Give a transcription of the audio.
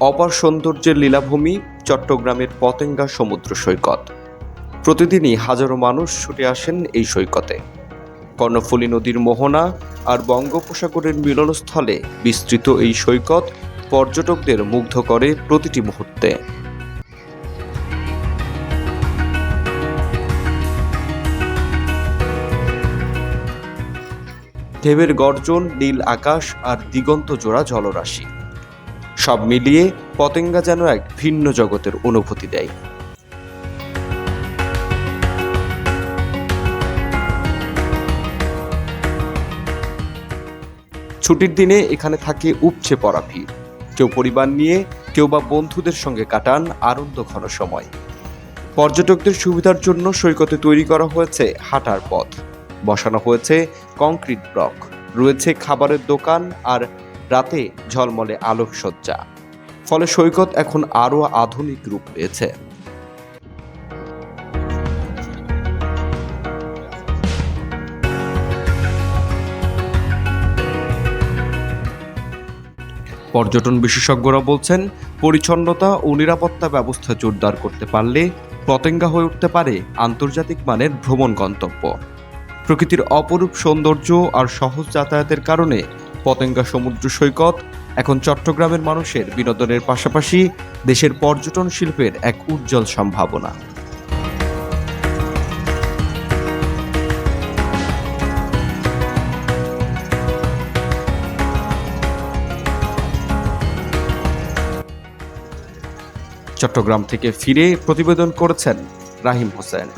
অপার সৌন্দর্যের লীলাভূমি চট্টগ্রামের পতেঙ্গা সমুদ্র সৈকত। প্রতিদিনই হাজারো মানুষ ছুটে আসেন এই সৈকতে। কর্ণফুলী নদীর মোহনা আর বঙ্গোপসাগরের মিলনস্থলে বিস্তৃত এই সৈকত পর্যটকদের মুগ্ধ করে প্রতিটি মুহূর্তে। ঢেবের গর্জন, নীল আকাশ আর দিগন্ত জোড়া জলরাশি। সব মিলিয়ে পতেঙ্গা যেন এক ভিন্ন জগতের অনুভূতি দেয়। ছুটির দিনে এখানে থাকে উপচে পড়া ভিড়। কেউ পরিবার নিয়ে, কেউ বা বন্ধুদের সঙ্গে কাটান আনন্দ ঘন সময়। পর্যটকদের সুবিধার জন্য সৈকতে তৈরি করা হয়েছে হাঁটার পথ। বসানো হয়েছে কংক্রিট ব্লক। রয়েছে খাবারের দোকান আর রাতে ঝলমলে আলোকসজ্জা। ফলে সৈকত এখন আরও আধুনিক রূপ পেয়েছে। পর্যটন বিশেষজ্ঞরা বলছেন, পরিচ্ছন্নতা ও নিরাপত্তা ব্যবস্থা জোরদার করতে পারলে পতেঙ্গা হয়ে উঠতে পারে আন্তর্জাতিক মানের ভ্রমণ গন্তব্য। প্রকৃতির অপরূপ সৌন্দর্য আর সহজ যাতায়াতের কারণে পতেঙ্গা সমুদ্র সৈকত, এখন চট্টগ্রামের মানুষের বিনোদনের পাশাপাশি দেশের পর্যটন শিল্পের এক উজ্জ্বল সম্ভাবনা। চট্টগ্রাম থেকে ফিরে প্রতিবেদন করেছেন রাহিম হোসেন।